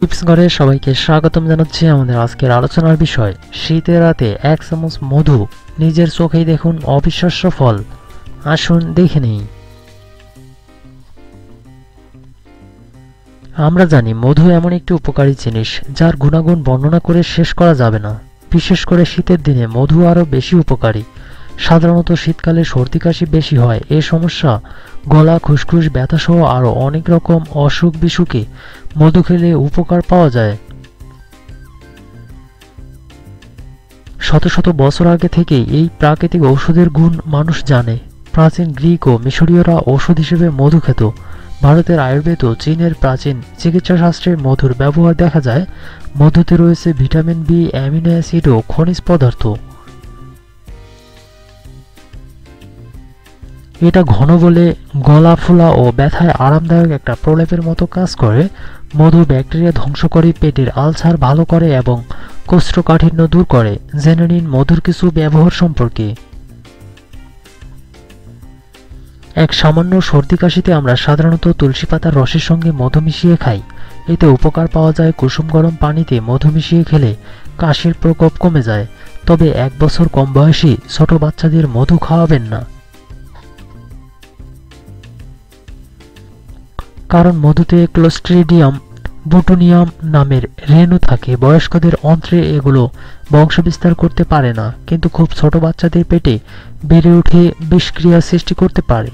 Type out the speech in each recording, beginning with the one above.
Tips ঘরে সবাইকে স্বাগতম জানাচ্ছি আমাদের আজকের আলোচনার বিষয়। শীতের রাতে এক চামচ মধু নিজের চোখেই দেখুন অবিশ্বাস্য ফল। আসুন দেখে নেই। আমরা জানি মধু এমন একটি উপকারী জিনিস যার গুণাগুণ বর্ণনা করে শেষ করা যাবে না। বিশেষ করে শীতের দিনে মধু আরও বেশি উপকারী। সাধারণত শীতকালে সর্দি কাশি বেশি হয়। এ সমস্যা, গলা, খুসখুস, ব্যথাসহ আরও অনেক রকম অসুখ বিসুখে মধু খেলে উপকার পাওয়া যায়। শত শত বছর আগে থেকেই এই প্রাকৃতিক ঔষধের গুণ মানুষ জানে। প্রাচীন গ্রিক ও মিশরীয়রা ঔষধ হিসেবে মধু খেত। ভারতের আয়ুর্বেদ ও চীনের প্রাচীন চিকিৎসাশাস্ত্রে মধুর ব্যবহার দেখা যায়। মধুতে রয়েছে ভিটামিন বি, অ্যামিনো অ্যাসিড ও খনিজ পদার্থ। এটা ঘন বলে গলা ফোলা ও ব্যথায় আরামদায়ক একটা প্রলেপের মতো কাজ করে। মধু ব্যাকটেরিয়া ধ্বংস করে, পেটের আলসার ভালো করে এবং কোষ্ঠকাঠিন্য দূর করে। জেনে নিন মধুর কিছু ব্যবহার সম্পর্কে। এক সামান্য সর্দি কাশিতে আমরা সাধারণত তুলসী পাতার রসের সঙ্গে মধু মিশিয়ে খাই। এতে উপকার পাওয়া যায় কুসুম গরম পানিতে মধু মিশিয়ে খেলে কাশির প্রকোপ কমে যায়। তবে এক বছর কম বয়সী ছোট বাচ্চাদের মধু খাওয়াবেন না। কারণ মধুতে ক্লোস্ট্রিডিয়াম বুটোনিয়াম নামের রেণু থাকে। বয়স্কদের অন্ত্রে এগুলো বংশবিস্তার করতে পারে না, কিন্তু খুব ছোট বাচ্চাদের পেটে বেড়ে উঠে বিষক্রিয়া সৃষ্টি করতে পারে।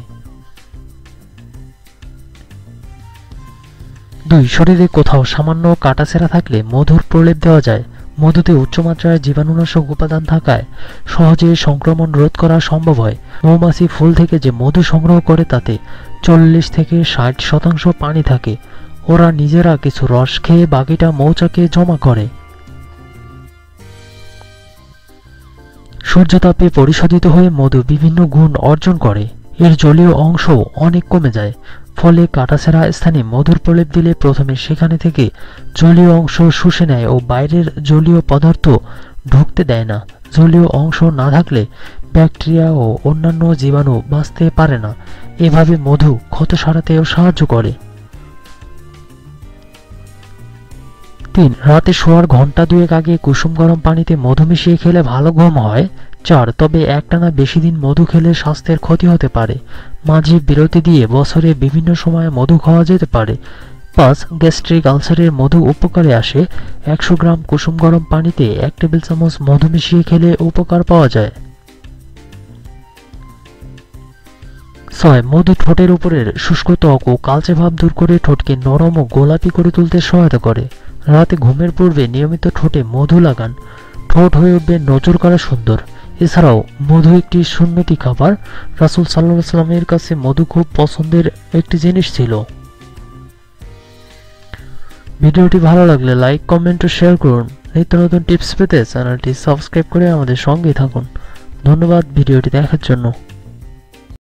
দুই, শরীরে কোথাও সামান্য কাটাছেঁড়া থাকলে মধুর প্রলেপ দেওয়া যায়। মধুতে উচ্চমাত্রায় জীবাণুনাশক উপাদান থাকায় সহজে সংক্রমণ রোধ করা সম্ভব হয়। মৌমাছি ফুল থেকে যে মধু সংগ্রহ করে তাতে চল্লিশ থেকে ষাট শতাংশ পানি থাকে। ওরা নিজেরা কিছু রস খেয়ে বাকিটা মৌচাকে জমা করে। সূর্যতাপে পরিশোধিত হয়ে মধু বিভিন্ন গুণ অর্জন করে। এর জলীয় অংশ অনেক কমে যায়। ফলে কাটাছেঁড়া স্থানে মধুর প্রলেপ দিলে প্রথমে সেখানে থেকে জলীয় অংশ শুষে নেয় ও বাইরের জলীয় পদার্থ ঢুকতে দেয় না। জলীয় অংশ না থাকলে ব্যাকটেরিয়া ও অন্যান্য জীবাণু বাঁচতে পারে না। এভাবে মধু ক্ষত সারাতেও সাহায্য করে। তিন রাতে শোয়ার ঘণ্টা দুয়েক আগে কুসুম গরম পানিতে মধু মিশিয়ে খেলে ভালো ঘুম হয়। চার, তবে একটানা বেশি দিন মধু খেলে স্বাস্থ্যের ক্ষতি হতে পারে। মাঝে বিরতি দিয়ে বছরে বিভিন্ন সময়ে মধু খাওয়া যেতে পারে। পাঁচ, গ্যাস্ট্রিক আলসারের মধু উপকারে আসে। একশো গ্রাম কুসুম গরম পানিতে এক টেবিল চামচ মধু মিশিয়ে খেলে উপকার পাওয়া যায়। ছয়, মধু ঠোঁটের উপরের শুষ্ক ত্বক ও কালচে ভাব দূর করে ঠোঁটকে নরম ও গোলাপি করে তুলতে সহায়তা করে। রাতে ঘুমের পূর্বে নিয়মিত ঠোঁটে মধু লাগান। ঠোঁট হয়ে উঠবে নজর করা সুন্দর। এছাড়াও মধু একটি সুন্নতি খাবার। রাসুল সাল্লাহ সাল্লামের কাছে মধু খুব পছন্দের একটি জিনিস ছিল। ভিডিওটি ভালো লাগলে লাইক, কমেন্ট ও শেয়ার করুন। নিত্য নতুন টিপস পেতে চ্যানেলটি সাবস্ক্রাইব করে আমাদের সঙ্গেই থাকুন। ধন্যবাদ ভিডিওটি দেখার জন্য।